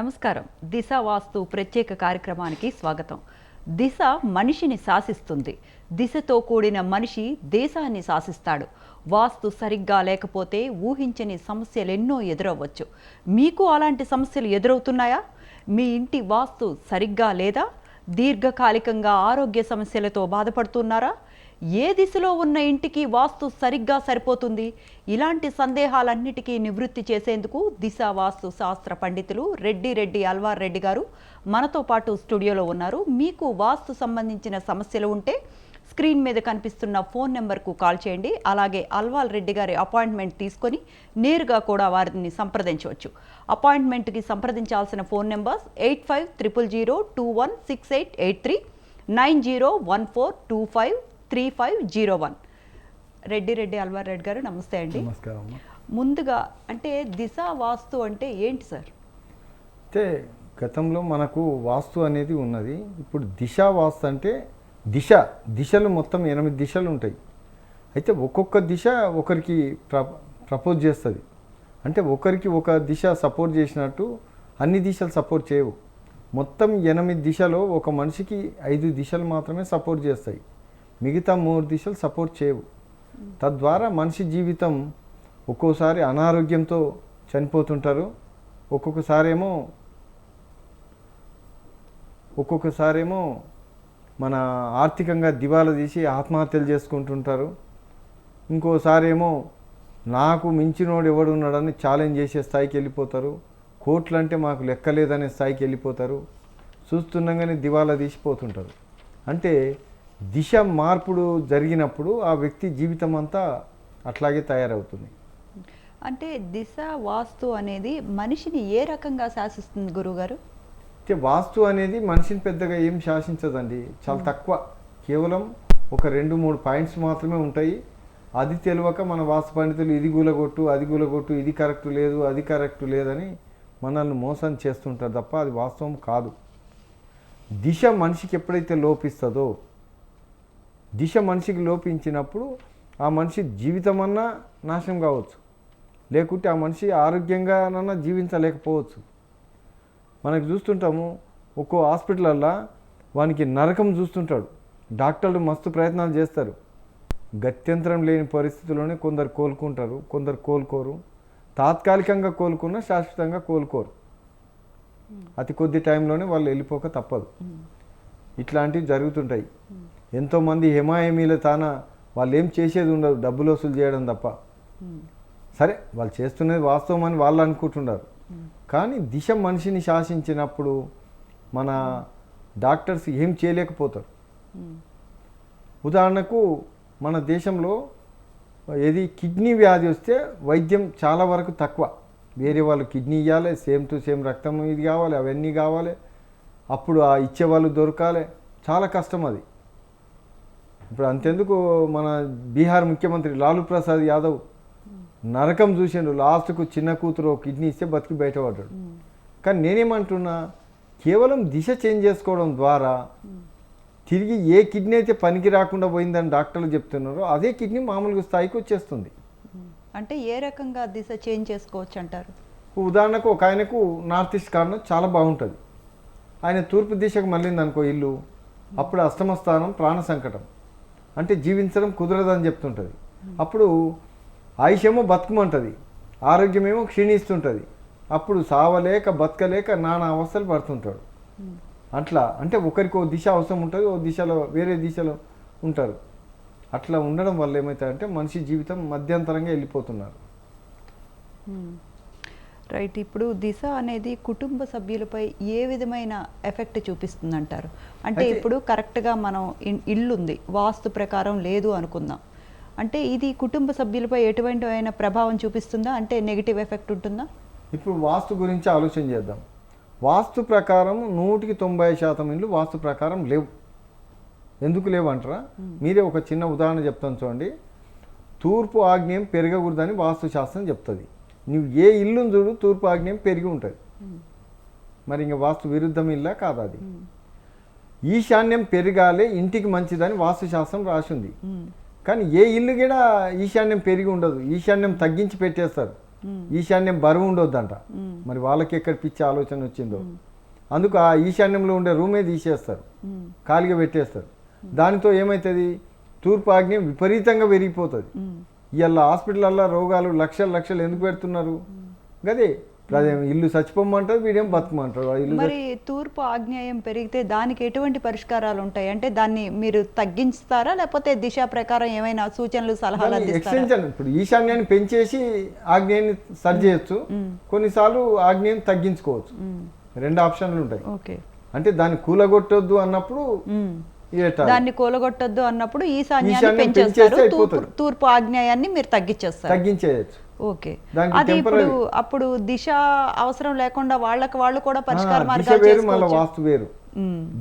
నమస్కారం. దిశ వాస్తు ప్రత్యేక కార్యక్రమానికి స్వాగతం. దిశ మనిషిని శాసిస్తుంది. దిశతో కూడిన మనిషి దేశాన్ని శాసిస్తాడు. వాస్తు సరిగ్గా లేకపోతే ఊహించని సమస్యలు ఎన్నో ఎదురవ్వచ్చు. మీకు అలాంటి సమస్యలు ఎదురవుతున్నాయా? మీ ఇంటి వాస్తు సరిగ్గా లేదా? దీర్ఘకాలికంగా ఆరోగ్య సమస్యలతో బాధపడుతున్నారా? ఏ దిశలో ఉన్న ఇంటికి వాస్తు సరిగ్గా సరిపోతుంది? ఇలాంటి సందేహాలన్నిటికీ నివృత్తి చేసేందుకు దిశ వాస్తు శాస్త్ర పండితులు రెడ్డి రెడ్డి అల్వార్ రెడ్డి గారు మనతో పాటు స్టూడియోలో ఉన్నారు. మీకు వాస్తు సంబంధించిన సమస్యలు ఉంటే స్క్రీన్ మీద కనిపిస్తున్న ఫోన్ నెంబర్కు కాల్ చేయండి. అలాగే అల్వాల్ రెడ్డి గారి అపాయింట్మెంట్ తీసుకొని నేరుగా కూడా వారిని సంప్రదించవచ్చు. అపాయింట్మెంట్కి సంప్రదించాల్సిన phone numbers eight five triple zero two one six eight eight three nine zero one four two five three five zero one. Reddy Reddy Alwar Reddy గారు నమస్తే అండి. నమస్కారం ముందుగా అంటే దిశ వాస్తు అంటే ఏంటి సార్? అయితే గతంలో మనకు వాస్తు అనేది ఉన్నది. ఇప్పుడు దిశ వాస్తు అంటే దిశ దిశలు మొత్తం ఎనిమిది దిశలు ఉంటాయి. అయితే ఒక్కొక్క దిశ ఒకరికి ప్ర ప్రపోజ్ చేస్తుంది. అంటే ఒకరికి ఒక దిశ సపోర్ట్ చేసినట్టు అన్ని దిశలు సపోర్ట్ చేయవు. మొత్తం ఎనిమిది దిశలో ఒక మనిషికి ఐదు దిశలు మాత్రమే సపోర్ట్ చేస్తాయి. మిగతా మూడు దిశలు సపోర్ట్ చేయవు. తద్వారా మనిషి జీవితం ఒక్కోసారి అనారోగ్యంతో చనిపోతుంటారు. ఒక్కొక్కసారేమో ఒక్కొక్కసారేమో మన ఆర్థికంగా దివాలా తీసి ఆత్మహత్యలు చేసుకుంటుంటారు. ఇంకోసారేమో నాకు మించినోడు ఎవడున్నాడని ఛాలెంజ్ చేసే స్థాయికి వెళ్ళిపోతారు. కోట్లు అంటే మాకు లెక్కలేదనే స్థాయికి వెళ్ళిపోతారు. చూస్తుండగానే దివాలా తీసిపోతుంటారు. అంటే దిశ మార్పుడు జరిగినప్పుడు ఆ వ్యక్తి జీవితం అంతా అట్లాగే తయారవుతుంది. అంటే దిశ వాస్తు అనేది మనిషిని ఏ రకంగా శాసిస్తుంది గురుగారు అయితే వాస్తు అనేది మనిషిని పెద్దగా ఏం శాసించదండి. చాలా తక్కువ. కేవలం ఒక రెండు మూడు పాయింట్స్ మాత్రమే ఉంటాయి. అది తెలియక మన వాస్తు పండితులు ఇది గులగొట్టు అది గులగొట్టు ఇది కరెక్ట్ లేదు అది కరెక్ట్ లేదని మనల్ని మోసం చేస్తుంటారు తప్ప అది వాస్తవం కాదు. దిశ మనిషికి ఎప్పుడైతే లోపిస్తుందో దిశ మనిషికి లోపించినప్పుడు ఆ మనిషి జీవితం అన్నా నాశనం కావచ్చు. లేకుంటే ఆ మనిషి ఆరోగ్యంగానన్నా జీవించలేకపోవచ్చు. మనకు చూస్తుంటాము ఒక్కో హాస్పిటలల్లో వానికి నరకం చూస్తుంటాడు. డాక్టర్లు మస్తు ప్రయత్నాలు చేస్తారు. గత్యంతరం లేని పరిస్థితుల్లోనే కొందరు కోలుకుంటారు కొందరు కోలుకోరు. తాత్కాలికంగా కోలుకున్నా శాశ్వతంగా కోలుకోరు. అతి కొద్ది టైంలోనే వాళ్ళు వెళ్ళిపోక తప్పదు. ఇట్లాంటివి జరుగుతుంటాయి. ఎంతోమంది హెమాయమీల తాన వాళ్ళు ఏం చేసేది ఉండదు డబ్బులు వసూలు చేయడం తప్ప. సరే వాళ్ళు చేస్తున్నది వాస్తవం అని వాళ్ళు అనుకుంటున్నారు. కానీ దిశ మనిషిని శాసించినప్పుడు మన డాక్టర్స్ ఏం చేయలేకపోతారు. ఉదాహరణకు మన దేశంలో ఏది కిడ్నీ వ్యాధి వస్తే వైద్యం చాలా వరకు తక్కువ. వేరే వాళ్ళు కిడ్నీ ఇవ్వాలి సేమ్ టు సేమ్ రక్తం ఇది కావాలి అవన్నీ కావాలి. అప్పుడు ఆ ఇచ్చేవాళ్ళు దొరకాలి. చాలా కష్టం అది. ఇప్పుడు అంతెందుకు మన బీహార్ ముఖ్యమంత్రి లాలూ ప్రసాద్ యాదవ్ నరకం చూసిండు. లాస్ట్కు చిన్న కూతురు కిడ్నీ ఇస్తే బతికి బయటపడ్డాడు. కానీ నేనేమంటున్నా కేవలం దిశ చేంజ్ చేసుకోవడం ద్వారా తిరిగి ఏ కిడ్నీ అయితే పనికి రాకుండా పోయిందని డాక్టర్లు చెప్తున్నారో అదే కిడ్నీ మామూలుగా స్థాయికి వచ్చేస్తుంది. అంటే ఏ రకంగా దిశ చేంజ్ చేసుకోవచ్చు అంటారు? ఉదాహరణకు ఒక ఆయనకు నార్త్ ఈస్ట్ కార్నర్ చాలా బాగుంటుంది. ఆయన తూర్పు దిశకు మళ్ళింది అనుకో ఇల్లు అప్పుడు అష్టమ స్థానం ప్రాణ సంకటం. అంటే జీవించడం కుదరదని చెప్తుంటుంది. అప్పుడు ఆయుషేమో బతుకమంటుంది. ఆరోగ్యమేమో క్షీణిస్తుంటుంది. అప్పుడు సావలేక బతకలేక నానా అవస్థలు పడుతుంటాడు. అట్లా అంటే ఒకరికి ఓ దిశ అవసరం ఉంటుంది ఓ దిశలో వేరే దిశలో ఉంటారు. అట్లా ఉండడం వల్ల ఏమవుతాయంటే మనిషి జీవితం మధ్యంతరంగా వెళ్ళిపోతున్నారు. రైట్ ఇప్పుడు దిశ అనేది కుటుంబ సభ్యులపై ఏ విధమైన ఎఫెక్ట్ చూపిస్తుంది అంటారు అంటే ఇప్పుడు కరెక్ట్గా మనం ఇల్లు ఉంది వాస్తు ప్రకారం లేదు అనుకుందాం. అంటే ఇది కుటుంబ సభ్యులపై ఎటువంటి అయిన ప్రభావం చూపిస్తుందా? అంటే నెగిటివ్ ఎఫెక్ట్ ఉంటుందా? ఇప్పుడు వాస్తు గురించి ఆలోచన చేద్దాం. వాస్తు ప్రకారం నూటికి తొంభై శాతం ఇల్లు వాస్తు ప్రకారం లేవు. ఎందుకు లేవు అంటారా? మీరే ఒక చిన్న ఉదాహరణ చెప్తాను చూడండి. తూర్పు ఆగ్నేయం పెరగకూడదని వాస్తు శాస్త్రం చెప్తుంది. నువ్వు ఏ ఇల్లును చూడు తూర్పు ఆగ్నేయం పెరిగి ఉంటుంది. మరి ఇంకా వాస్తు విరుద్ధం ఇల్లా కాదు అది. ఈశాన్యం పెరగాలి ఇంటికి మంచిదని వాస్తు శాస్త్రం రాసింది. కానీ ఏ ఇల్లు కూడా ఈశాన్యం పెరిగి ఉండదు. ఈశాన్యం తగ్గించి పెట్టేస్తారు. ఈశాన్యం బరువు ఉండొద్దంట. మరి వాళ్ళకి ఎక్కడ పిచ్చి ఆలోచన వచ్చిందో. అందుకు ఆ ఈశాన్యంలో ఉండే రూమే తీసేస్తారు. ఖాళీగా పెట్టేస్తారు. దానితో ఏమవుతుంది తూర్పు ఆగ్నేయం విపరీతంగా పెరిగిపోతుంది. ఇవాళ హాస్పిటల్లో రోగాలు లక్షలు లక్షలు ఎందుకు పెడుతున్నారు? గదే ఇల్లు చచ్చిపోమంటారు వీడేం బతుకమంటారు? మరి తూర్పు ఆగ్నేయం పెరిగితే దానికి ఎటువంటి పరిష్కారాలు ఉంటాయి? అంటే దాన్ని మీరు తగ్గించుతారా? లేకపోతే దిశ ప్రకారం ఏమైనా సూచనలు సలహాలు ఎక్స్టెన్షన్ ఇప్పుడు ఈశాన్యాన్ని పెంచేసి ఆగ్నేయాన్ని సరి చేయొచ్చు. కొన్నిసార్లు ఆగ్నేయం తగ్గించుకోవచ్చు. రెండు ఆప్షన్లు ఉంటాయి. ఓకే. అంటే దాన్ని కూలగొట్టొద్దు అన్నప్పుడు దాన్ని కూలగొట్టొద్దు అన్నప్పుడు ఈశాన్యాన్ని ఈశాన్యం పెంచేస్తారు. పెంచేస్తే తూర్పు ఆగ్నేయాన్ని మీరు తగ్గించేస్తారు. తగ్గించేయచ్చు. ఓకే. అది ఇప్పుడు. అప్పుడు దిశ అవసరం లేకుండా వాళ్ళకి వాళ్ళు కూడా పరిష్కార మార్గాలు వేరు మళ్ళీ వాస్తు వేరు.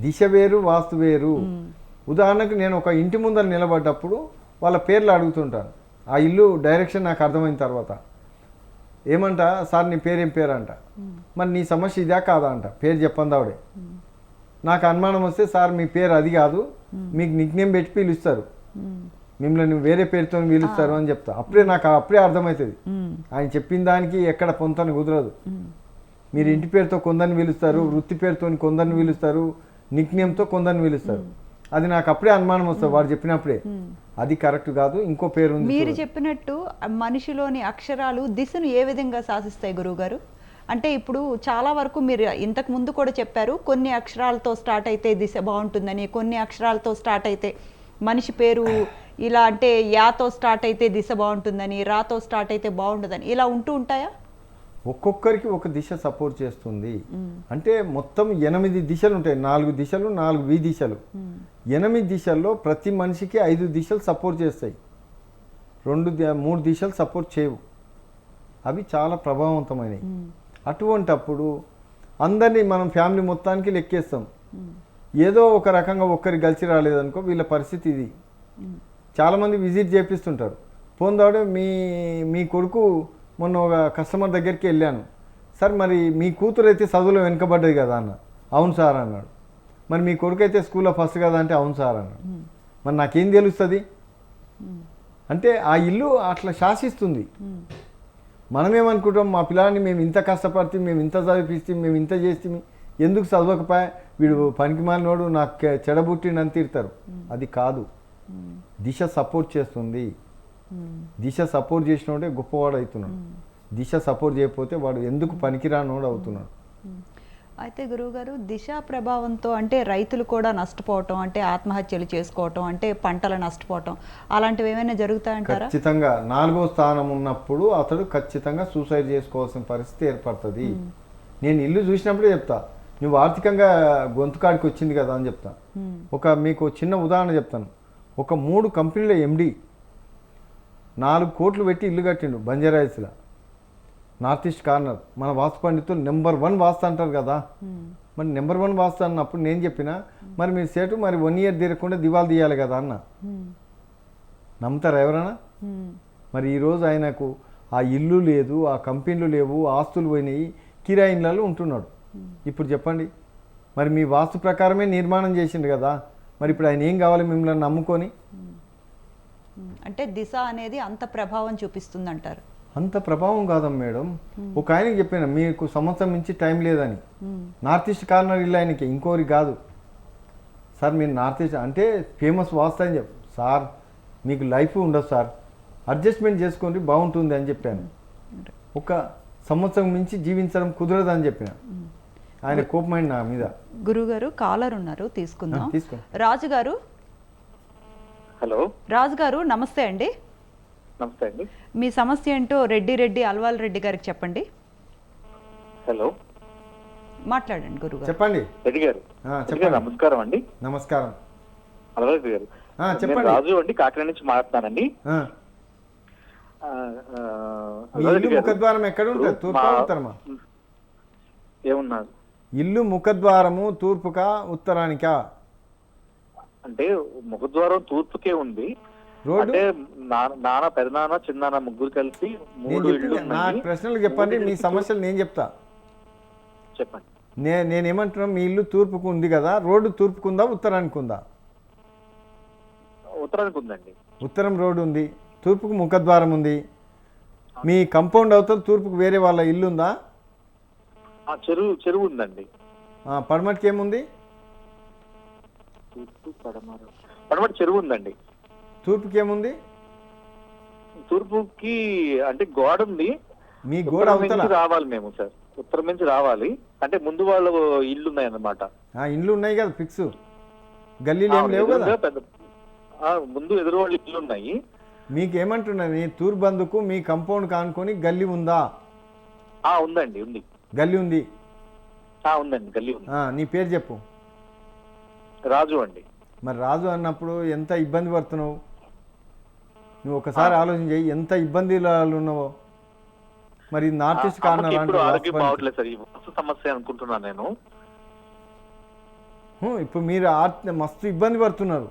దిశ వేరు వాస్తు వేరు. ఉదాహరణకు నేను ఒక ఇంటి ముందర నిలబడ్డప్పుడు వాళ్ళ పేర్లు అడుగుతుంటాను. ఆ ఇల్లు డైరెక్షన్ నాకు అర్థమైన తర్వాత. ఏమంట? సార్ నీ పేరేం పేరు అంట మరి నీ సమస్య ఇదా కాదా? అంట. పేరు చెప్పండి ఆవిడే. నాకు అనుమానం వస్తే సార్ మీ పేరు అది కాదు. మీకు నిక్నేమ్ పెట్టి పిలుస్తారు మ్మ్. మిమ్మల్ని వేరే పేరుతో పిలుస్తారు అని చెప్తా. అప్పుడే నాకు అప్పుడే అర్థమవుతుంది. ఆయన చెప్పిన దానికి ఎక్కడ పొంతన కుదరదు. మీరు ఇంటి పేరుతో కొందరిని పిలుస్తారు వృత్తి పేరుతో కొందరిని పిలుస్తారు నిక్నేమ్తో కొందరిని పిలుస్తారు అది నాకు అప్పుడే అనుమానం వస్తుంది వాడు చెప్పినప్పుడే. అది కరెక్ట్ కాదు ఇంకో పేరు ఉంది మీరు. చెప్పినట్టు మనిషిలోని అక్షరాలు దిశను ఏ విధంగా శాసిస్తాయి గురువుగారు? అంటే ఇప్పుడు చాలా వరకు మీరు ఇంతకు ముందు కూడా చెప్పారు కొన్ని అక్షరాలతో స్టార్ట్ అయితే దిశ బాగుంటుందని కొన్ని అక్షరాలతో స్టార్ట్ అయితే మనిషి పేరు ఇలా అంటే యాతో స్టార్ట్ అయితే దిశ బాగుంటుందని రాతో స్టార్ట్ అయితే బాగుంటుందని ఇలా ఉంటూ ఉంటాయా? ఒక్కొక్కరికి ఒక దిశ సపోర్ట్ చేస్తుంది. అంటే మొత్తం ఎనిమిది దిశలు ఉంటాయి. నాలుగు దిశలు నాలుగు వి దిశలు. ఎనిమిది దిశల్లో ప్రతి మనిషికి ఐదు దిశలు సపోర్ట్ చేస్తాయి. రెండు ది- మూడు దిశలు సపోర్ట్ చేయవు. అవి చాలా ప్రభావవంతమైనవి. అటువంటప్పుడు అందరినీ మనం ఫ్యామిలీ మొత్తానికి లెక్కేస్తాం. ఏదో ఒక రకంగా ఒక్కరికి కలిసి రాలేదనుకో వీళ్ళ పరిస్థితి ఇది. చాలామంది విజిట్ చేపిస్తుంటారు. పోందాడే మీ మీ కొడుకు మొన్న ఒక కస్టమర్ దగ్గరికి వెళ్ళాను. సార్ మరి మీ కూతురు అయితే చదువులో వెనుకబడ్డది కదా అన్న. అవును సార్ అన్నాడు. మరి మీ కొడుకు అయితే స్కూల్లో ఫస్ట్ కదా అంటే అవును సార్ అన్నాడు. మరి నాకేం తెలుస్తుంది? అంటే ఆ ఇల్లు అట్లా శాసిస్తుంది. మనమేమనుకుంటాం మా పిల్లాడిని మేము ఇంత కష్టపడితే మేము ఇంత చదివిస్తే మేము ఇంత చేస్తే ఎందుకు చదవకపోయా? వీడు పనికి మాలినోడు నాకు చెడబుట్టిండని తీరుతారు అది కాదు. దిశ సపోర్ట్ చేస్తుంది. దిశ సపోర్ట్ చేసినోడే గొప్పవాడు అవుతున్నాడు దిశ సపోర్ట్ చేయకపోతే వాడు ఎందుకు పనికిరానోడు అవుతున్నాడు? అయితే గురువుగారు దిశ ప్రభావంతో అంటే రైతులు కూడా నష్టపోవటం అంటే ఆత్మహత్యలు చేసుకోవటం అంటే పంటలు నష్టపోవటం అలాంటివి ఏమైనా జరుగుతాయంటారా? ఖచ్చితంగా. నాలుగో స్థానం ఉన్నప్పుడు అతడు ఖచ్చితంగా సూసైడ్ చేసుకోవాల్సిన పరిస్థితి ఏర్పడుతుంది. నేను ఇల్లు చూసినప్పుడే చెప్తా. నువ్వు ఆర్థికంగా గొంతుకాడికి వచ్చింది కదా అని చెప్తా. మ్మ్. ఒక మీకు చిన్న ఉదాహరణ చెప్తాను. ఒక మూడు కంపెనీల ఎండి నాలుగు కోట్లు పెట్టి ఇల్లు కట్టిండు బంజారాయిస్లో నార్త్ ఈస్ట్ కార్నర్. మన వాస్తు పండితులు నెంబర్ వన్ వాస్తు అంటారు కదా. మరి నెంబర్ వన్ వాస్తు అన్నప్పుడు నేను చెప్పిన మరి మీరు సేటు మరి వన్ ఇయర్ తీరకుండా దివాలు తీయాలి కదా అన్న. మ్మ్. నమ్ముతారా ఎవరైనా మ్మ్. మరి ఈరోజు ఆయనకు ఆ ఇల్లు లేదు ఆ కంపెనీలు లేవు ఆస్తులు పోయినాయి కిరాయి ఇళ్ళలో ఉంటున్నాడు. ఇప్పుడు చెప్పండి. మరి మీ వాస్తు ప్రకారమే నిర్మాణం చేసిండు కదా. మరి ఇప్పుడు ఆయన ఏం కావాలి మిమ్మల్ని నమ్ముకొని? మ్మ్. అంటే దిశ అనేది అంత ప్రభావం చూపిస్తుంది అంటారు అంత ప్రభావం కాదమ్మ మేడం. ఒక ఆయనకి చెప్పాను మీకు సంవత్సరం నుంచి టైం లేదని. నార్త్ ఈస్ట్ కార్నర్ ఇల్లు ఆయనకి ఇంకోరి కాదు. సార్ మీరు నార్త్ ఈస్ట్ అంటే ఫేమస్ వాస్తు అని చెప్పు. సార్ మీకు లైఫ్ ఉండదు సార్. అడ్జస్ట్మెంట్ చేసుకోండి బాగుంటుంది అని చెప్పాను. ఒక సంవత్సరం మించి జీవించడం కుదరదు అని చెప్పిన. ఆయన కోపమైంది నా మీద. గురుగారు కాలర్ ఉన్నారు తీసుకుందాం. రాజు గారు హలో. రాజు గారు నమస్తే అండి. నమస్తే అండి. మీ సమస్య ఏంటో రెడ్డి రెడ్డి అల్వాల్ రెడ్డి గారికి చెప్పండి. హలో. మాట్లాడండి గురుగారు. చెప్పండి. రెడ్డి గారు. రెడ్డి. గారు నమస్కారం అండి. నమస్కారం. అలవారి గారు. ఆ, నేను చెప్పండి. రాజు అండి కాకినాడ నుంచి మాట్లాడుతానండి ఆ, ఆ, ఆ, మీ అలవారి ఇల్లు గారు, ముఖద్వారం ఎక్కడ ఉంటుంది? తూర్పా ఉత్తరమా? ఏమున్నారు ఇల్లు ముఖద్వారము తూర్పుకా ఉత్తరానికా? అంటే ముఖద్వారం తూర్పుకే ఉంది. రోడ్డు? నాన్న పెదనాన్న చిన్నాన్న ముగ్గురు కలిసి నేను మూడు నా ప్రశ్నలు చెప్పండి మీ సమస్యలు నేను చెప్తా. చెప్పండి. నే నేనేమంటున్నా మీ ఇల్లు తూర్పుకు ఉంది కదా రోడ్డు తూర్పుకు ఉందా ఉత్తరానికి ఉందా ఉత్తరానికి ఉందండి ఉత్తరం రోడ్డు ఉంది తూర్పుకు ముఖద్వారం ఉంది. మీ కంపౌండ్ అవతల తూర్పుకు వేరే వాళ్ళ ఇల్లు ఉందా? చెరువు చెరువు ఉందండి. పడమటికి ఏముంది? పడమర. చెరువు ఉందండి. తూర్పుకి ఏముంది తూర్పుకి అంటే గోడ ఉంది మీ గోడ నుంచి రావాలి మేము సార్. ఉత్తరం నుంచి రావాలి. అంటే ముందు వాళ్ళ ఇల్లు ఉన్నాయి అన్నమాట ఆ, ఇండ్లు ఉన్నాయి కదా ఫిక్స్. గల్లీలు ఏం లేవు కదా? ముందు ఎదురు వాళ్ళ ఇల్లు ఉన్నాయి మీకు ఏమంటున్నాను నీ తూర్పు బందుకు మీ కంపౌండ్ కానుకొని గల్లీ ఉందా? ఆ ఉందండి ఉంది. గల్లీ ఉంది. ఆ ఉందండి గల్లీ ఉంది. ఆ, నీ పేరు చెప్పు. రాజు అండి. మరి రాజు అన్నప్పుడు ఎంత ఇబ్బంది పడుతున్నావు? నువ్వు ఒకసారి ఆలోచన చేయి ఎంత ఇబ్బందిలో ఉన్నావో. మరి నార్త్ ఈస్ట్ ఇప్పుడు ఆరోగ్యం అంటే బాగోట్లేదు సార్ ఈ వస్తు సమస్య అనుకుంటున్నాను నేను. ఇప్పుడు మీరు మస్తు ఇబ్బంది పడుతున్నారు.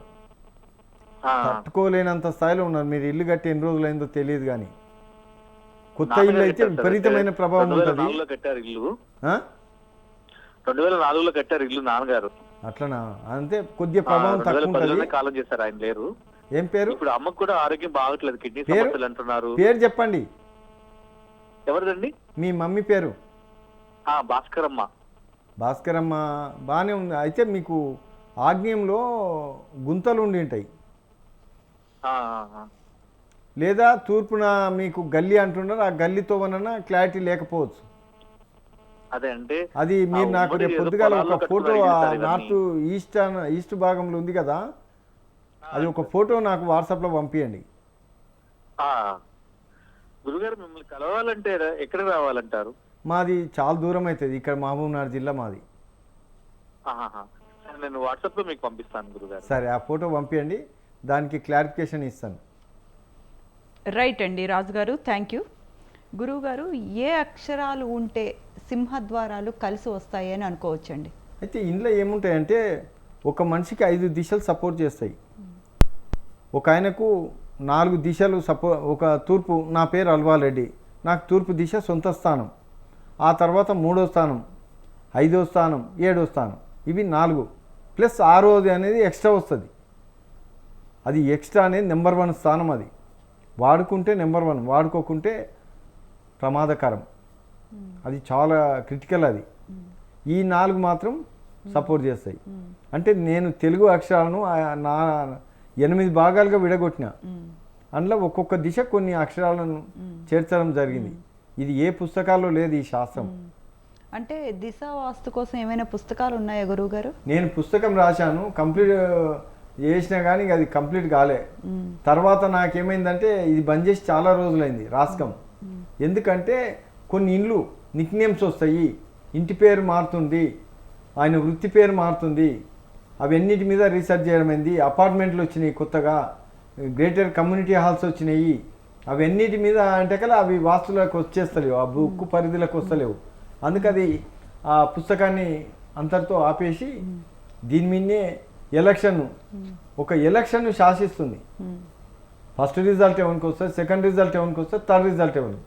తట్టుకోలేనంత స్థాయిలో ఉన్నారు. మీరు ఇల్లు కట్టి ఎన్ని రోజులైందో తెలియదు కానీ. కొత్త ఇల్లు అయితే. విపరీతమైన ప్రభావం ఉంటుంది. కట్టారు ఇల్లు? రెండు వేల నాలుగులో కట్టారు ఇల్లు నాన్నగారు. అట్లనా? అంతే కొద్దిగా ప్రభావం తక్కువ కాలం చేశారు ఆయన లేరు. ఏం పేరు? ఇప్పుడు అమ్మకు కూడా ఆరోగ్యం బాగట్లేదు కిడ్నీ? సమస్యలు అంటున్నారు. పేరు చెప్పండి. ఎవరిదండి? మీ మమ్మీ పేరు? భాస్కరమ్మ. భాస్కరమ్మ బాగానే ఉంది. అయితే మీకు ఆగ్నేయంలో గుంతలు ఉండి ఉంటాయి. లేదా తూర్పున మీకు గల్లీ అంటున్నారు ఆ గల్లీతో వలన క్లారిటీ లేకపోవచ్చు. అదే అంటే అది మీరు నాకు రేపు పొద్దుగాల ఒక ఫోటో. నార్త్ ఈస్ట్ ఈస్ట్ భాగంలో ఉంది కదా. అది ఒక ఫోటో నాకు వాట్సాప్లో పంపించండి ఆ. గురుగారు మిమ్మల్ని కలవాలంటే ఎక్కడ రావాలంటారు? మాది చాలా దూరం అవుతుంది ఇక్కడ మహబూబ్నగర్ జిల్లా మాది. నేను వాట్సాప్లో మీకు పంపిస్తాను గురుగారు. సరే ఆ ఫోటో పంపించండి దానికి క్లారిఫికేషన్ ఇస్తాను. రైట్ అండి రాజుగారు థ్యాంక్ యూ. గురువుగారు ఏ అక్షరాలు ఉంటే సింహద్వారాలు కలిసి వస్తాయి అని అనుకోవచ్చండి? అయితే ఇందులో ఏముంటాయంటే ఒక మనిషికి ఐదు దిశలు సపోర్ట్ చేస్తాయి. ఒక ఆయనకు నాలుగు దిశలు సపో ఒక తూర్పు నా పేరు అల్వారెడ్డి నాకు తూర్పు దిశ సొంత స్థానం. ఆ తర్వాత మూడో స్థానం ఐదో స్థానం ఏడో స్థానం. ఇవి నాలుగు. ప్లస్ ఆరోది అనేది ఎక్స్ట్రా వస్తుంది. అది ఎక్స్ట్రా అనేది నెంబర్ వన్ స్థానం అది. వాడుకుంటే నెంబర్ వన్ వాడుకోకుంటే ప్రమాదకరం. అది చాలా క్రిటికల్ అది. ఈ నాలుగు మాత్రం సపోర్ట్ చేస్తాయి. అంటే నేను తెలుగు అక్షరాలను నా ఎనిమిది భాగాలుగా విడగొట్టిన. అందులో ఒక్కొక్క దిశ కొన్ని అక్షరాలను చేర్చడం జరిగింది. ఇది ఏ పుస్తకాల్లో లేదు ఈ శాస్త్రం. అంటే దిశ వాస్తు కోసం ఏమైనా పుస్తకాలు ఉన్నాయా గురువుగారు నేను పుస్తకం రాశాను. కంప్లీట్ చేసినా కానీ అది కంప్లీట్ కాలే. తర్వాత నాకేమైందంటే ఇది బంద్ చేసి చాలా రోజులైంది రాస్కం. ఎందుకంటే కొన్ని ఇండ్లు నిక్నేమ్స్ వస్తాయి. ఇంటి పేరు మారుతుంది. ఆయన వృత్తి పేరు మారుతుంది. అవన్నిటి మీద రీసెర్చ్ చేయడం అయింది అపార్ట్మెంట్లు వచ్చినాయి కొత్తగా గ్రేటర్ కమ్యూనిటీ హాల్స్ వచ్చినాయి. అవన్నిటి మీద అంటే కదా అవి వాస్తులకు వచ్చేస్తలేవు ఆ బుక్ పరిధిలోకి వస్తలేవు. అందుకది ఆ పుస్తకాన్ని అంతటితో ఆపేసి దీని మీదనే ఎలక్షన్ ఒక ఎలక్షన్ శాసిస్తుంది. ఫస్ట్ రిజల్ట్ ఎవరికి వస్తుంది? సెకండ్ రిజల్ట్ ఎవరికి వస్తుంది? థర్డ్ రిజల్ట్ ఎవరికి?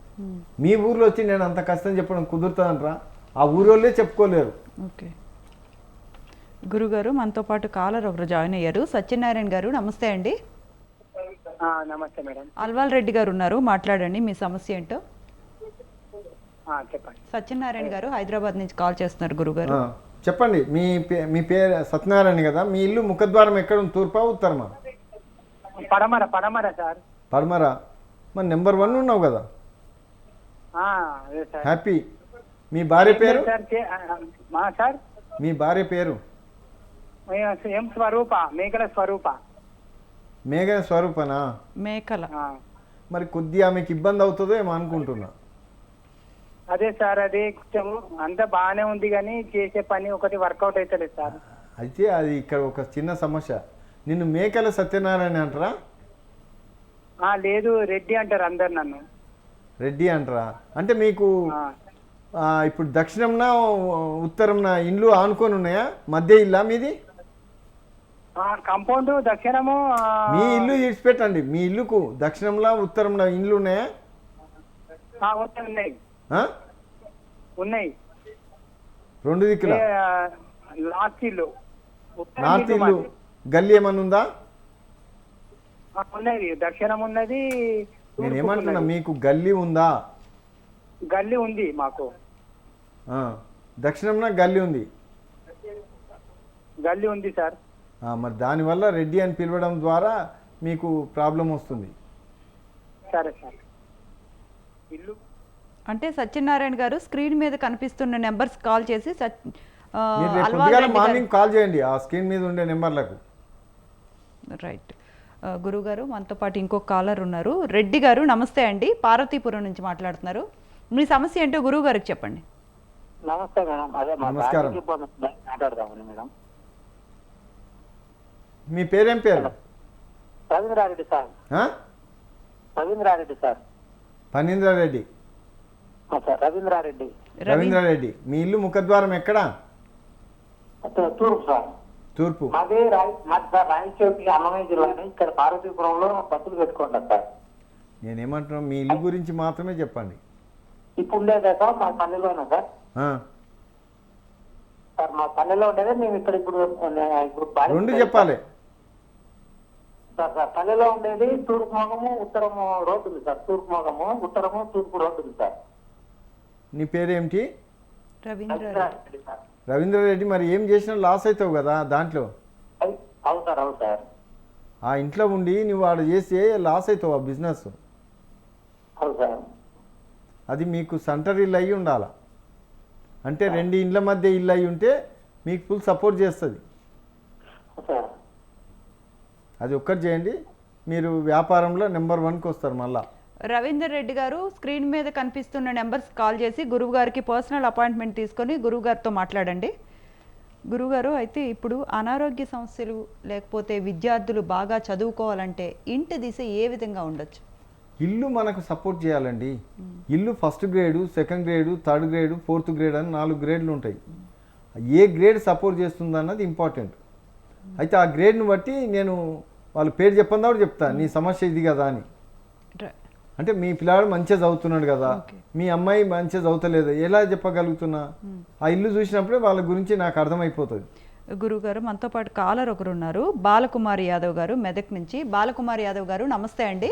మీ ఊర్లో వచ్చి నేను అంత కష్టం చెప్పడం కుదురుతుందంటారా ఆ ఊరోళ్ళే చెప్పుకోలేరు. ఓకే. గురుగారు మనతో పాటు కాలర్ ఒకరు జాయిన్ అయ్యారు. సత్యనారాయణ గారు నమస్తే అండి. ఆ, నమస్తే మేడం. అల్వాల్ రెడ్డి గారు ఉన్నారు. మాట్లాడండి మీ సమస్య ఏంటో. ఆ, చెప్పండి. సత్యనారాయణ గారు హైదరాబాద్ నుంచి కాల్ చేస్తున్నారు గురుగారు. ఆ, చెప్పండి. మీ పే- మీ పేరు సత్యనారాయణ కదా? మీ ఇల్లు ముఖద్వారం ఎక్కడ ఉంది? తూర్పా ఉత్తరమా? పడమర పడమర సార్. పడమరా. మరి నెంబర్ వన్ ఉన్నావు కదా? హ్యాపీ. మీ భార్య పేరు? సార్? మీ భార్య పేరు? ఏం స్వరూప మేకల స్వరూప. మేఘ స్వరూపనా? మేకల. మరి కొద్దిగా ఆమెకి ఇబ్బంది అవుతుందో ఏమో అనుకుంటున్నా. అదే సార్ అది కొంచెం అంతా బాగానే ఉంది కానీ చేసే పని ఒకటి వర్కౌట్ అవుతలేదు సార్. అయితే అది ఇక్కడ ఒక చిన్న సమస్య. నిన్ను మేకల సత్యనారాయణ అంటారా? ఆ, లేదు రెడ్డి అంటారు అందరు నన్ను. రెడ్డి అంటారా? అంటే మీకు ఇప్పుడు దక్షిణంన ఉత్తరంన ఇండ్లు ఆనుకొని ఉన్నాయా? మధ్య ఇల్లా మీది? కంపౌండ్ దక్షిణము మీ ఇల్లు ఇడిచిపెట్టండి మీ ఇల్లుకు దక్షిణంలో ఉత్తరంలో ఇండ్లు ఉన్నాయా? ఆ, ఉన్నాయి, ఉన్నాయి. రెండు దిక్కుల? లాస్ట్ ఇల్లు. నార్త్ ఇల్లు ఇల్లు. గల్లీ ఏమన్నా ఉందా? ఉన్నది. దక్షిణం ఉన్నది నేను ఏమంటున్నా మీకు గల్లీ ఉందా? గల్లీ ఉంది మాకు. ఆ, దక్షిణంన గల్లీ ఉంది. గల్లీ ఉంది సార్. మరి దానివల్ల రెడ్డి అని పిలవడం ద్వారా మీకు ప్రాబ్లం వస్తుంది. సరే సార్. ఇల్లు? అంటే సత్యనారాయణ గారు స్క్రీన్ మీద కనిపిస్తున్న నెంబర్స్ కాల్ చేసి గారు- మార్నింగ్ కాల్ చేయండి. ఆ స్క్రీన్ మీద ఉండే నెంబర్లకు. రైట్. ఆ, గురుగారు మనతో పాటు ఇంకొక కాలర్ ఉన్నారు. రెడ్డి గారు నమస్తే అండి. పార్వతీపురం నుంచి మాట్లాడుతున్నారు. మీ సమస్య ఏంటో గురువు గారికి చెప్పండి. నమస్తే మేడం. అదే మాట్లాడదామని మేడం. మీ పేరేం పేరు? రవీంద్రారెడ్డి సార్. ఆ? రవీంద్రారెడ్డి సార్. సార్ రవీంద్రారెడ్డి. రవి రవీంద్రారెడ్డి మీ ఇల్లు ముఖద్వారం ఎక్కడ? తూర్పు సార్. తూర్పు. మాది రాయచోటి అన్నమయ్య జిల్లాని ఇక్కడ పార్వతీపురంలో బస్సులు పెట్టుకుంటారు సార్. నేనేమంటున్నా మీ ఇల్లు గురించి మాత్రమే చెప్పండి. ఇప్పుడు ఉండేదే సార్ మా పల్లెలోనే సార్. సార్ మా పల్లెలో ఉండేదే మేము ఇక్కడ ఇప్పుడు ఇప్పుడు రెండు చెప్పాలి. సార్ సార్ పల్లెలో ఉండేది తూర్పు మొగము ఉత్తరము రోడ్డు ఉంది సార్. తూర్పు మొగము ఉత్తరము తూర్పు రోడ్డు ఉంది సార్. నీ పేరేమిటి? రవీంద్ర రవీంద్రారెడ్డి మరి ఏం చేసినా లాస్ అవుతావు కదా దాంట్లో? అవు- అవును సార్ అవును సార్. ఆ ఇంట్లో ఉండి నువ్వు ఆడ చేస్తే లాస్ అవుతావు ఆ బిజినెస్. అవును సార్. అది మీకు సెంటర్ ఇల్లు అయ్యి ఉండాలి? అంటే రెండు ఇండ్ల మధ్య ఇల్లు అయి ఉంటే మీకు ఫుల్ సపోర్ట్ చేస్తుంది. సార్. అది ఒక్కటి చేయండి. మీరు వ్యాపారంలో నెంబర్ వన్కి వస్తారు మళ్ళా. రవీందర్ రెడ్డి గారు స్క్రీన్ మీద కనిపిస్తున్న నెంబర్స్ కాల్ చేసి గురువు గారికి పర్సనల్ అపాయింట్మెంట్ తీసుకొని గురువు గారితో మాట్లాడండి. గురుగారు అయితే ఇప్పుడు అనారోగ్య సమస్యలు లేకపోతే విద్యార్థులు బాగా చదువుకోవాలంటే ఇంటి దిశ ఏ విధంగా ఉండొచ్చు? ఇల్లు మనకు సపోర్ట్ చేయాలండి. ఇల్లు first grade second grade third grade fourth grade అని నాలుగు గ్రేడ్లు ఉంటాయి. ఏ గ్రేడ్ సపోర్ట్ చేస్తుంది అన్నది ఇంపార్టెంట్ అయితే ఆ గ్రేడ్ని బట్టి నేను వాళ్ళ పేరు చెప్పందా కూడా చెప్తా. నీ సమస్య ఇది కదా అని. అంటే మీ పిల్లాడు మంచిగా చదువుతున్నాడు కదా. మీ అమ్మాయి మంచిగా చదువుతలేదు? ఎలా చెప్పగలుగుతున్నా? ఆ ఇల్లు చూసినప్పుడే వాళ్ళ గురించి నాకు అర్థమైపోతుంది. గురుగారు మనతో పాటు కాలర్ ఒకరు ఉన్నారు బాలకుమారి యాదవ్ గారు మెదక్ నుంచి. బాలకుమారి యాదవ్ గారు నమస్తే అండి.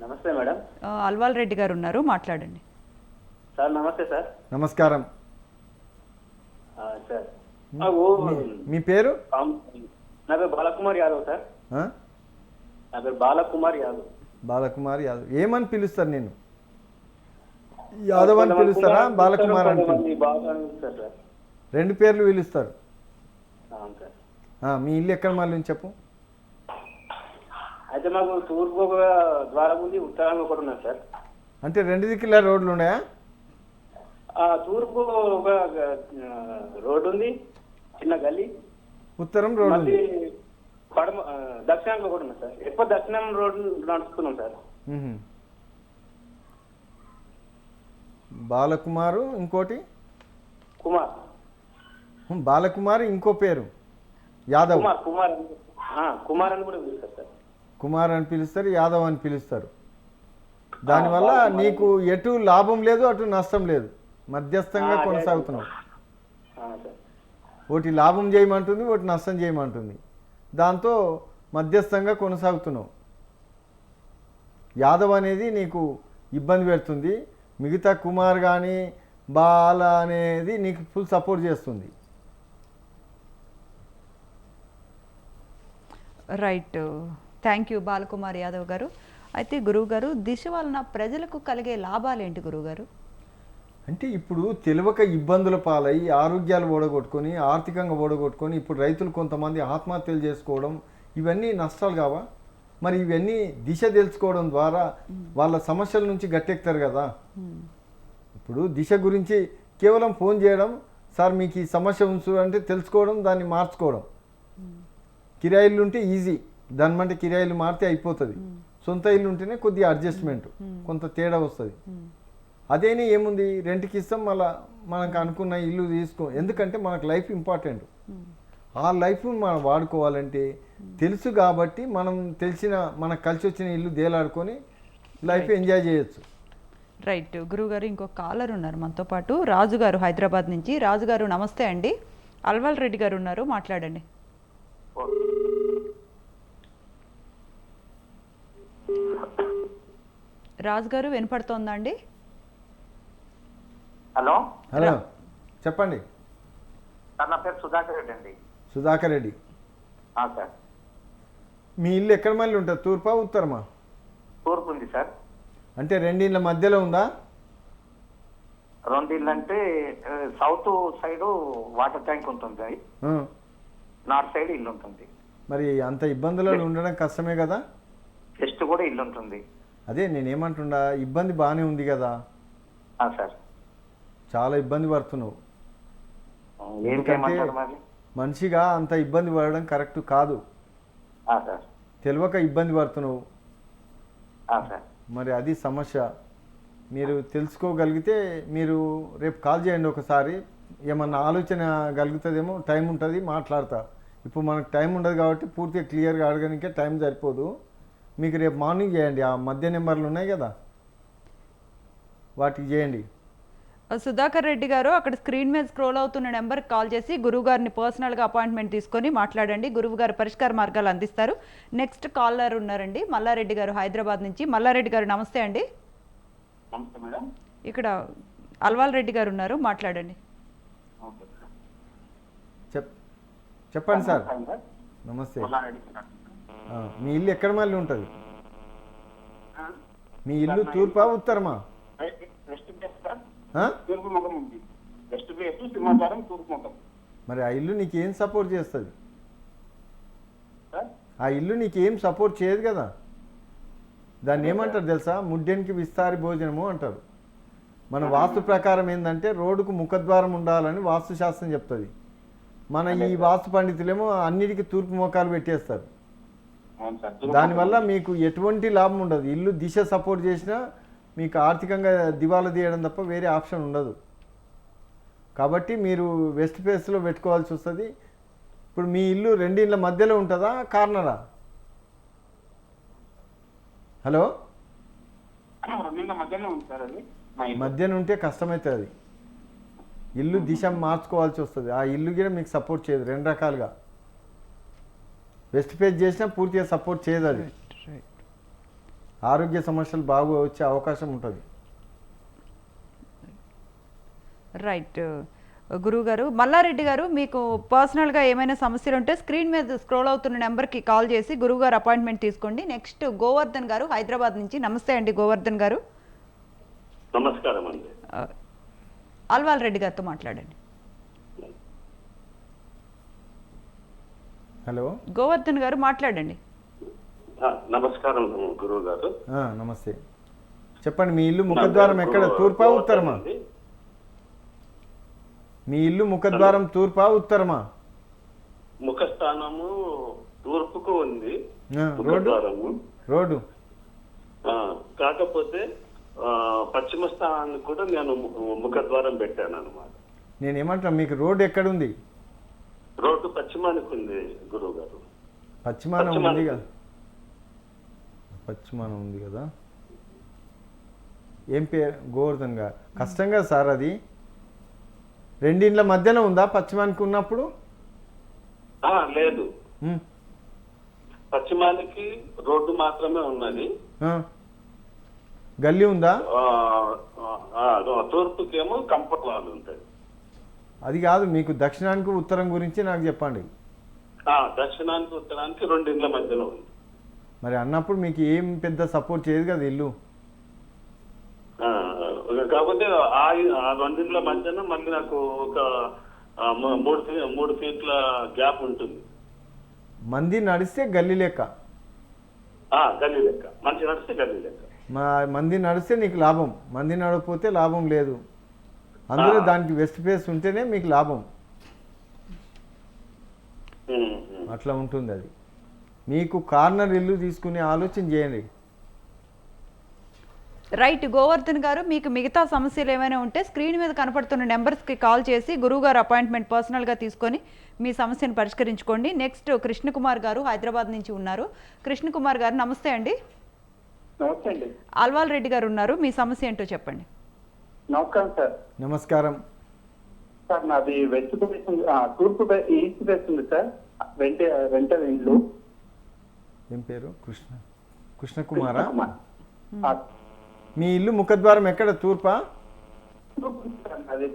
నమస్తే మేడం. అల్వాల్ రెడ్డి గారు ఉన్నారు. మాట్లాడండి. సార్ నమస్తే సార్. నమస్కారం. సార్. మీ పేరు? నా పేరు బాలకుమార్ యాదవ్ సార్. బాలకుమార్ యాదవ్. బాలకుమార్ యాదవ్. ఏమని పిలుస్తారు నేను యాదవ్ అని పిలుస్తారా? బాలకుమార్ అని రెండు పేర్లు పిలుస్తారు. అవును సార్. ఆ, మీ ఇల్లు ఎక్కడ మళ్ళీ చెప్పు? అయితే మాకు తూర్పు ఒక ద్వారం ఉంది ఉత్తరానికి ఒకటి ఉన్నది సార్. అంటే రెండు దిక్కుల రోడ్లు ఉన్నాయా? ఆ తూర్పు ఒక రోడ్డు ఉంది చిన్న గల్లీ. ఉత్తరం రోడ్డు ఉంది. పడమ ఆ, దక్షిణానికి ఒకటి ఉన్నది సార్. ఎక్కువ దక్షిణం రోడ్డు నడుస్తున్నాం సార్. బాలకుమారు ఇంకోటి? కుమార్. బాలకుమార్ ఇంకో పేరు. యాదవ్. కుమార్ కుమార్ కుమార్ అని కూడా పిలుస్తారు సార్. కుమార్ అని పిలుస్తారు యాదవ్ అని పిలుస్తారు. దానివల్ల నీకు ఎటు లాభం లేదు అటు నష్టం లేదు. మధ్యస్థంగా కొనసాగుతున్నావు. ఒకటి లాభం చేయమంటుంది ఒకటి నష్టం చేయమంటుంది. దాంతో మధ్యస్థంగా కొనసాగుతున్నావు. యాదవ్ అనేది నీకు ఇబ్బంది పెడుతుంది. మిగతా కుమార్ కానీ బాల అనేది నీకు ఫుల్ సపోర్ట్ చేస్తుంది. Right thank you Balakumar Yadav గారు. అయితే గురువు గారు దిశ వలన ప్రజలకు కలిగే లాభాలు ఏంటి గురువు గారు అంటే ఇప్పుడు తెలియక ఇబ్బందుల పాలై ఆరోగ్యాలు ఓడగొట్టుకొని ఆర్థికంగా ఓడగొట్టుకొని ఇప్పుడు రైతులు కొంతమంది ఆత్మహత్యలు చేసుకోవడం ఇవన్నీ నష్టాలు కావా? మరి ఇవన్నీ దిశ తెలుసుకోవడం ద్వారా వాళ్ళ సమస్యల నుంచి గట్టెక్కుతారు కదా. ఇప్పుడు దిశ గురించి కేవలం ఫోన్ చేయడం సార్ మీకు ఈ సమస్య ఉంచు అంటే తెలుసుకోవడం దాన్ని మార్చుకోవడం. కిరాయిలు ఉంటే ఈజీ. దాని అంటే కిరాయిలు మారితే అయిపోతుంది. సొంత ఇల్లు ఉంటేనే కొద్దిగా అడ్జస్ట్మెంట్. కొంత తేడా వస్తుంది. అదేని ఏముంది? రెంట్కి ఇస్తాం మళ్ళా మనకు అనుకున్న ఇల్లు తీసుకో. ఎందుకంటే మనకు లైఫ్ ఇంపార్టెంట్. ఆ లైఫ్ మనం వాడుకోవాలంటే తెలుసు కాబట్టి మనం తెలిసిన మనకు కలిసి వచ్చిన ఇల్లు దేలాడుకొని లైఫ్ ఎంజాయ్ చేయొచ్చు. రైట్ గురువుగారు ఇంకొక కాలర్ ఉన్నారు మనతో పాటు. రాజు గారు హైదరాబాద్ నుంచి. రాజు గారు నమస్తే అండి. అల్వాల్ రెడ్డి గారు ఉన్నారు. మాట్లాడండి. రాజు గారు వినపడుతోందా అండి? హలో? హలో చెప్పండి. సార్ నా పేరు సుధాకర్ రెడ్డి అండి. సుధాకర్ రెడ్డి. సార్. మీ ఇల్లు ఎక్కడ మళ్ళీ ఉంటుంది? తూర్పా ఉత్తరమా? తూర్పు ఉంది సార్. అంటే రెండిళ్ళ మధ్యలో ఉందా? రెండు ఇల్లు అంటే సౌత్ సైడ్ వాటర్ ట్యాంక్ ఉంటుంది. నార్త్ సైడ్ ఇల్లు ఉంటుంది. మరి అంత ఇబ్బందులలో ఉండడం కష్టమే కదా? వెస్ట్ కూడా ఇల్లు ఉంటుంది. అదే నేనేమంటుండా ఇబ్బంది బాగానే ఉంది కదా. సార్. చాలా ఇబ్బంది పడుతున్నావు. ఎందుకంటే- మనిషిగా అంత ఇబ్బంది పడడం కరెక్ట్ కాదు. తెలియక ఇబ్బంది పడుతున్నావు. మరి అది సమస్య. మీరు తెలుసుకోగలిగితే మీరు రేపు కాల్ చేయండి ఒకసారి. ఏమన్నా ఆలోచన కలుగుతుందేమో టైం ఉంటుంది మాట్లాడతా. ఇప్పుడు మనకు టైం ఉండదు కాబట్టి పూర్తిగా క్లియర్గా అడగడానికే టైం సరిపోదు. మీకు రేపు మార్నింగ్ చేయండి. ఆ మధ్య నెంబర్లు ఉన్నాయి కదా? వాటికి చేయండి. సుధాకర్ రెడ్డి గారు అక్కడ స్క్రీన్ మీద స్క్రోల్ అవుతున్న నెంబర్కి కాల్ చేసి గురువు గారిని పర్సనల్గా అపాయింట్మెంట్ తీసుకొని మాట్లాడండి. గురువు గారు పరిష్కార మార్గాలు అందిస్తారు. నెక్స్ట్ కాలర్ ఉన్నారండి. మల్లారెడ్డి గారు హైదరాబాద్ నుంచి. మల్లారెడ్డి గారు నమస్తే అండి. నమస్తే మేడం. ఇక్కడ అల్వాల్ రెడ్డి గారు ఉన్నారు. మాట్లాడండి. చెప్పండి సార్. నమస్తే. మల్లారెడ్డి సార్. ఆ, మీ ఇల్లు ఎక్కడ మళ్ళీ ఉంటుంది? మీ ఇల్లు తూర్పా ఉత్తరమా? ఉంది. వెస్ట్ సింహాచారం మరి ఆ ఇల్లు నీకు ఏం సపోర్ట్ చేస్తుంది? ఆ? ఇల్లు నీకేం సపోర్ట్ చేయదు కదా? దాన్ని ఏమంటారు తెలుసా? ముడ్డెనికి విస్తారి భోజనము అంటారు. మన వాస్తు ప్రకారం ఏంటంటే రోడ్డుకు ముఖద్వారం ఉండాలని వాస్తు శాస్త్రం చెప్తుంది. మన ఈ వాస్తు పండితులేమో అన్నిటికీ తూర్పు ముఖాలు పెట్టేస్తారు. దానివల్ల మీకు ఎటువంటి లాభం ఉండదు. ఇల్లు దిశ సపోర్ట్ చేసినా మీకు ఆర్థికంగా దివాలా తీయడం తప్ప వేరే ఆప్షన్ ఉండదు. కాబట్టి మీరు వెస్ట్ ఫేస్లో పెట్టుకోవాల్సి వస్తుంది. ఇప్పుడు మీ ఇల్లు రెండిళ్ళ మధ్యలో ఉంటుందా కార్నరా? హలో. మధ్యన ఉంటే కష్టమవుతుంది ఇల్లు దిశ మార్చుకోవాల్సి వస్తుంది. ఆ ఇల్లు కూడా మీకు సపోర్ట్ చేయదు రెండు రకాలుగా. వెస్ట్ పేజ్ చేసినా పూర్తిగా సపోర్ట్ చేయదు అది. ఆరోగ్య సమస్యలు బాగా వచ్చే అవకాశం ఉంటుంది. రైట్ గురువు గారు మల్లారెడ్డి గారు మీకు పర్సనల్గా ఏమైనా సమస్యలు ఉంటే స్క్రీన్ మీద స్క్రోల్ అవుతున్న నెంబర్కి కాల్ చేసి గురువు గారు అపాయింట్మెంట్ తీసుకోండి. నెక్స్ట్ గోవర్ధన్ గారు హైదరాబాద్ నుంచి. నమస్తే అండి గోవర్ధన్ గారు. నమస్కారం అండి. ఆ, అల్వాల్ రెడ్డి గారితో మాట్లాడండి. హలో గోవర్ధన్ గారు మాట్లాడండి. నమస్కారం గురువు గారు నమస్తే. చెప్పండి మీ ఇల్లు ముఖద్వారం ఎక్కడ? తూర్పా ఉత్తరమా. మీ ఇల్లు ముఖద్వారం తూర్పా ఉత్తరమా? ముఖస్థానము తూర్పుకు ఉంది. రోడ్డు? ముఖద్వారము. రోడ్డు? ఆ, కాకపోతే పశ్చిమ స్థానానికి కూడా నేను ముఖద్వారం పెట్టాను అనమాట నేను ఏమంటున్నా మీకు రోడ్డు ఎక్కడుంది? రోడ్డు పశ్చిమానికి ఉంది గురువు గారు పశ్చిమానం ఉంది పశ్చిమానికి. కదా పశ్చిమానం ఉంది కదా. ఏం పేరు? గోవర్ధన్ గారు. కష్టంగా సార్ అది. రెండిండ్ల మధ్యన ఉందా పశ్చిమానికి ఉన్నప్పుడు? లేదు. పశ్చిమానికి రోడ్డు మాత్రమే ఉన్నది. గల్లీ ఉందా? తూర్పుకేమో కంపట్ వాళ్ళు ఉంటాయి అది కాదు మీకు దక్షిణానికి ఉత్తరం గురించి నాకు చెప్పండి. దక్షిణానికి ఉత్తరానికి రెండు ఇండ్ల మధ్యలో ఉంది. మరి అన్నప్పుడు మీకు ఏం పెద్ద సపోర్ట్ చేయదు కదా ఇల్లు? కాకపోతే ఆ రెండింటిల మధ్యన మళ్ళీ నాకు ఒక మూడు మూడు ఫీట్ల గ్యాప్ ఉంటుంది. మంది నడిస్తే గల్లీ లెక్క. గల్లీ లెక్క. మంచి నడిస్తే గల్లీ లెక్క. మా మంది నడిస్తే నీకు లాభం. మంది నడకపోతే లాభం లేదు. అందులో. దానికి వెస్ట్ ఫేస్ ఉంటేనే మీకు లాభం. అట్లా ఉంటుంది అది. మీకు కార్నర్ ఇల్లు తీసుకునే ఆలోచన చేయండి. రైట్ గోవర్ధన్ గారు మీకు మిగతా సమస్యలు ఏమైనా ఉంటే స్క్రీన్ మీద కనపడుతున్న నెంబర్స్కి కాల్ చేసి గురువు గారు అపాయింట్మెంట్ పర్సనల్గా తీసుకొని మీ సమస్యను పరిష్కరించుకోండి. నెక్స్ట్ కృష్ణకుమార్ గారు హైదరాబాద్ నుంచి ఉన్నారు. కృష్ణకుమార్ గారు నమస్తే అండి. నమస్తే అండి. అల్వాల్ రెడ్డి గారు ఉన్నారు. మీ సమస్య ఏంటో చెప్పండి. నమస్కారం సార్. నమస్కారం. సార్ నాది వెస్ట్ తూర్పు ఈస్ట్ ఫేస్ ఉంది సార్. రెంట రెంటల్ ఇండ్లు. ఏం పేరు? కృష్ణ. కృష్ణకుమారా? కుమార్. ఆ, మీ ఇల్లు ముఖద్వారం ఎక్కడ? తూర్పా? అది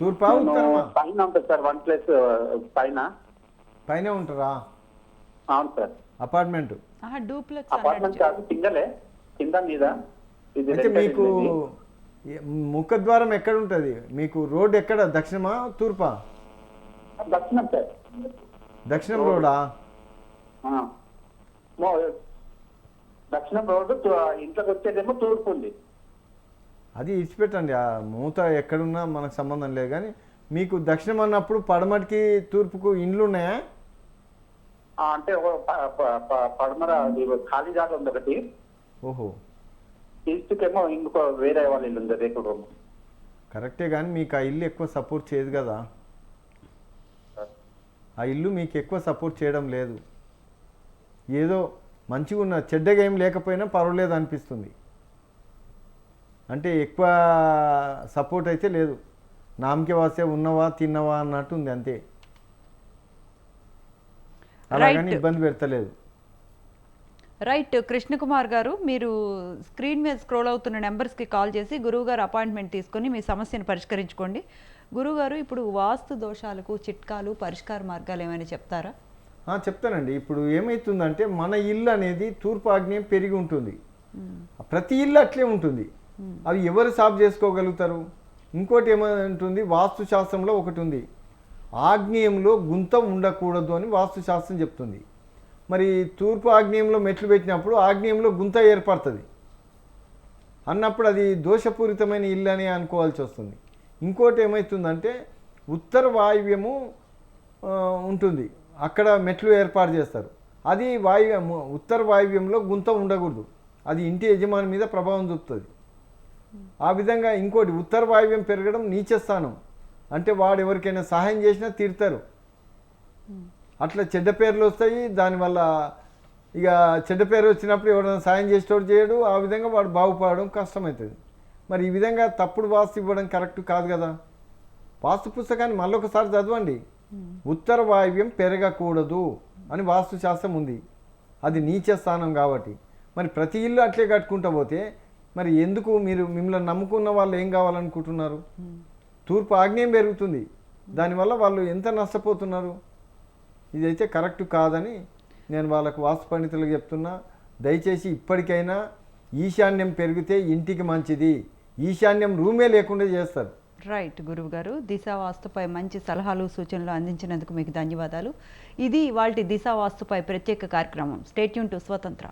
తూర్పా ఉత్తరమా? పైన ఉంటుంది సార్ వన్ ప్లస్ పైన. పైన ఉంటారా? అవును సార్. అపార్ట్మెంట్? డూప్లెక్స్ అపార్ట్మెంట్ కాదు సింగలే కింద మీద. ఇది అయితే మీకు ముఖద్వారం ఎక్కడ ఉంటుంది? మీకు రోడ్ ఎక్కడ? దక్షిణమా తూర్పా. దక్షిణం సార్. దక్షిణం రోడా? దక్షిణం రోడ్డు ఇంట్లోకి వచ్చేదేమో తూర్పు ఉంది. అది ఇచ్చిపెట్టండి. ఆ మూత ఎక్కడున్నా మనకు సంబంధం లేదు. కానీ మీకు దక్షిణం అన్నప్పుడు పడమటికి తూర్పుకు ఇండ్లు ఉన్నాయా? అంటే పడమర ఖాళీ జాగా ఉంది ఒకటి. ఓహో. ఈస్ట్కేమో ఇంకో వేరే వాళ్ళ ఇల్లు ఉంది రేపు రూమ్ కరెక్టే కానీ మీకు ఆ ఇల్లు ఎక్కువ సపోర్ట్ చేయదు కదా. ఆ ఇల్లు మీకు ఎక్కువ సపోర్ట్ చేయడం లేదు. ఏదో మంచిగా ఉన్న చెడ్డగా ఏం లేకపోయినా పర్వాలేదు అనిపిస్తుంది. అంటే ఎక్కువ సపోర్ట్ అయితే లేదు. నామకే వాస్తే ఉన్నవా తిన్నవా అన్నట్టు ఉంది అంతే. అలాగని. ఇబ్బంది పెడతలేదు. రైట్ కృష్ణకుమార్ గారు మీరు స్క్రీన్ మీద స్క్రోల్ అవుతున్న నెంబర్స్కి కాల్ చేసి గురువుగారు అపాయింట్మెంట్ తీసుకొని మీ సమస్యను పరిష్కరించుకోండి. గురువుగారు ఇప్పుడు వాస్తు దోషాలకు చిట్కాలు పరిష్కార మార్గాలు ఏమైనా చెప్తారా? చెప్తానండి. ఇప్పుడు ఏమవుతుందంటే మన ఇల్లు అనేది తూర్పు ఆగ్నేయం పెరిగి ఉంటుంది. ప్రతి ఇల్లు అట్లే ఉంటుంది. అవి ఎవరు సాఫ్ చేసుకోగలుగుతారు? ఇంకోటి ఏమంటుంది వాస్తు శాస్త్రంలో ఒకటి ఉంది. ఆగ్నేయంలో గుంత ఉండకూడదు అని వాస్తు శాస్త్రం చెప్తుంది. మరి తూర్పు ఆగ్నేయంలో మెట్లు పెట్టినప్పుడు ఆగ్నేయంలో గుంత ఏర్పడుతుంది. అన్నప్పుడు అది దోషపూరితమైన ఇల్లు అని అనుకోవాల్సి వస్తుంది. ఇంకోటి ఏమవుతుందంటే ఉత్తర వాయువ్యము ఉంటుంది. అక్కడ మెట్లు ఏర్పాటు చేస్తారు. అది వాయు ఉత్తర వాయువ్యంలో గుంత ఉండకూడదు. అది ఇంటి యజమాని మీద ప్రభావం చూపుతుంది. ఆ విధంగా ఇంకోటి ఉత్తర వాయువ్యం పెరగడం నీచ స్థానం. అంటే వాడు ఎవరికైనా సహాయం చేసినా తీరుతారు. అట్లా చెడ్డ పేర్లు వస్తాయి. దానివల్ల ఇక చెడ్డ పేరు వచ్చినప్పుడు ఎవరైనా సాయం చేసేటోడు చేయడు. ఆ విధంగా వాడు బాగుపడడం కష్టమవుతుంది. మరి ఈ విధంగా తప్పుడు వాస్తు ఇవ్వడం కరెక్ట్ కాదు కదా? వాస్తు పుస్తకాన్ని మళ్ళొకసారి చదవండి. ఉత్తర వాయువ్యం పెరగకూడదు అని వాస్తుశాస్త్రం ఉంది. అది నీచ స్థానం కాబట్టి. మరి ప్రతి ఇల్లు అట్లే కట్టుకుంటా పోతే మరి ఎందుకు మీరు మిమ్మల్ని నమ్ముకున్న వాళ్ళు ఏం కావాలనుకుంటున్నారు? తూర్పు ఆగ్నేయం పెరుగుతుంది. దానివల్ల వాళ్ళు ఎంత నష్టపోతున్నారు? ఇదైతే కరెక్ట్ కాదని నేను వాళ్ళకు వాస్తు పండితులకు చెప్తున్నా. దయచేసి ఇప్పటికైనా ఈశాన్యం పెరిగితే ఇంటికి మంచిది. ఈశాన్యం రూమే లేకుండా చేస్తారు. రైట్ గురువు గారు దిశావాస్తుపై మంచి సలహాలు సూచనలు అందించినందుకు మీకు ధన్యవాదాలు. ఇది వాళ్ళ దిశావాస్తుపై ప్రత్యేక కార్యక్రమం. స్టేట్యూన్ టు స్వతంత్ర.